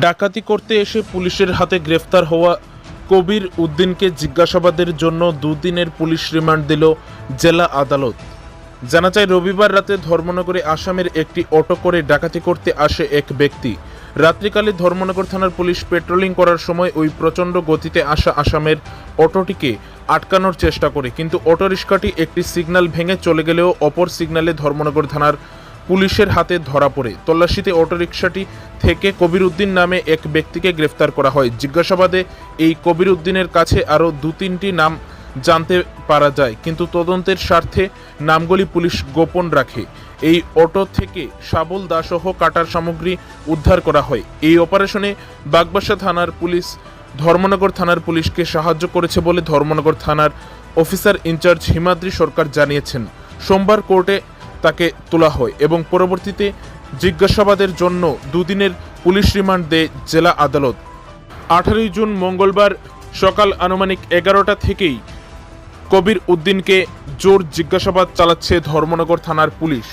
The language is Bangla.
ডাকাতি করতে এসে পুলিশের হাতে গ্রেফতার হওয়া কবির উদ্দিনকে জিজ্ঞাসাবাদের জন্য দুদিনের পুলিশ রিমান্ড দিল জেলা আদালত। জানা যায়, রবিবার রাতে ধর্মনগরে আসামের একটি অটো করে ডাকাতি করতে আসে এক ব্যক্তি। রাত্রিকালে ধর্মনগর থানার পুলিশ পেট্রোলিং করার সময় ওই প্রচণ্ড গতিতে আসা আসামের অটোটিকে আটকানোর চেষ্টা করে, কিন্তু অটোরিকশাটি একটি সিগন্যাল ভেঙে চলে গেলেও অপর সিগন্যালে ধর্মনগর থানার পুলিশের হাতে ধরা পড়ে। তল্লাশিতে অটোরিকশাটি থেকে কবির উদ্দিন নামে এক ব্যক্তিকে গ্রেফতার করা হয়। জিজ্ঞাসাবাদে এই কবির উদ্দিনের কাছে আরও দু তিনটি নাম জানতে পারা যায়, কিন্তু তদন্তের স্বার্থে নামগুলি পুলিশ গোপন রাখে। এই অটো থেকে শাবল দাসহ কাটার সামগ্রী উদ্ধার করা হয়। এই অপারেশনে বাগবাসা থানার পুলিশ, ধর্মনগর থানার পুলিশকে সাহায্য করেছে বলে ধর্মনগর থানার অফিসার ইনচার্জ হিমাদ্রি সরকার জানিয়েছেন। সোমবার কোর্টে তাকে তোলা হয় এবং পরবর্তীতে জিজ্ঞাসাবাদের জন্য দুদিনের পুলিশ রিমান্ড দেয় জেলা আদালত। আঠারোই জুন মঙ্গলবার সকাল আনুমানিক এগারোটা থেকেই কবির উদ্দিনকে জোর জিজ্ঞাসাবাদ চালাচ্ছে ধর্মনগর থানার পুলিশ।